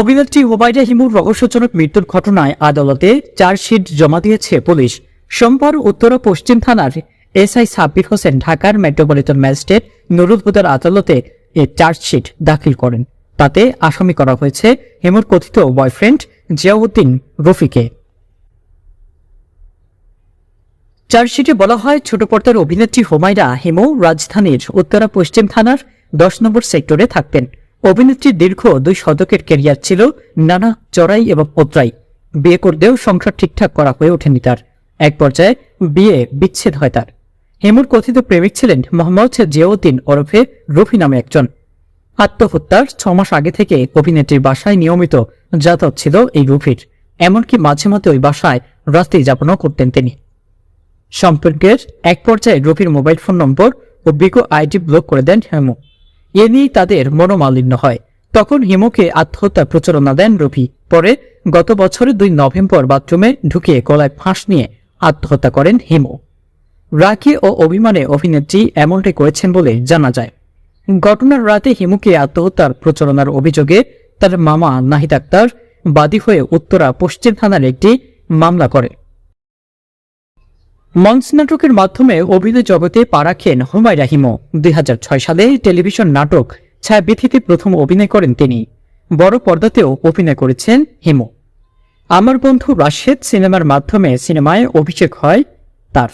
অভিনেত্রী ওবায়দা হিমুর রহস্যজনক মৃত্যুর ঘটনায় আদালতে চার্জশিট জমা দিয়েছে পুলিশ। সোমবার উত্তর পশ্চিম থানার এসআই সাব্বির হোসেন ঢাকার মেট্রোপলিটন ম্যাজিস্ট্রেট নুরুল হুদার আদালতে এ চার্জশিট দাখিল করেন। তাতে আসামি করা হয়েছে হিমুর কথিত বয়ফ্রেন্ড জিয়াউদ্দিন রফিকে চার্জশিটে বলা হয়, ছোট পর্দার অভিনেত্রী হোমাইরা হিমু রাজধানীর উত্তরা পশ্চিম থানার দশ নম্বর সেক্টরে থাকতেন। অভিনেত্রীর দীর্ঘ দুই শতকের ক্যারিয়ার ছিল নানা চড়াই এবং পোত্রাই বিয়ে করতেও সংসার ঠিকঠাক করা হয়ে ওঠেনি তার। এক পর্যায়ে বিয়ে বিচ্ছেদ হয় তার। হেমুর কথিত প্রেমিক ছিলেন মোহাম্মদ জিয়াউদ্দিন ওরফে রফি নামে একজন। আত্মহত্যার ছ মাস আগে থেকে অভিনেত্রীর বাসায় নিয়মিত যাতায়াত ছিল এই রফির। এমনকি মাঝে মধ্যে ওই বাসায় রাত্রি যাপনও করতেন তিনি। সম্পর্কের এক পর্যায়ে রফির মোবাইল ফোন নম্বর ও বিকো আইডি ব্লক করে দেন হেমু। এ নিয়েই তাদের মনোমালিন্য হয়। তখন হিমুকে আত্মহত্যার প্রচারণা দেন রফি। পরে গত বছরের দুই নভেম্বর বাথরুমে ঢুকিয়ে গলায় ফাঁস নিয়ে আত্মহত্যা করেন হিমু। রাখি ও অভিমানে অভিনেত্রী এমনটাই করেছেন বলে জানা যায়। ঘটনার রাতে হিমুকে আত্মহত্যার প্রচারণার অভিযোগে তার মামা নাহিদ আক্তার বাদী হয়ে উত্তরা পশ্চিম থানার একটি মামলা করে। মঞ্চ নাটকের মাধ্যমে অভিনয় জগতে পা রাখেন হুমায় রাহিমও দুই সালে টেলিভিশন নাটক ছায়াবিথিতে প্রথম অভিনয় করেন তিনি। বড় পর্দাতেও অভিনয় করেছেন হিমু। আমার বন্ধু রাশেদ সিনেমার মাধ্যমে সিনেমায় অভিষেক হয় তার।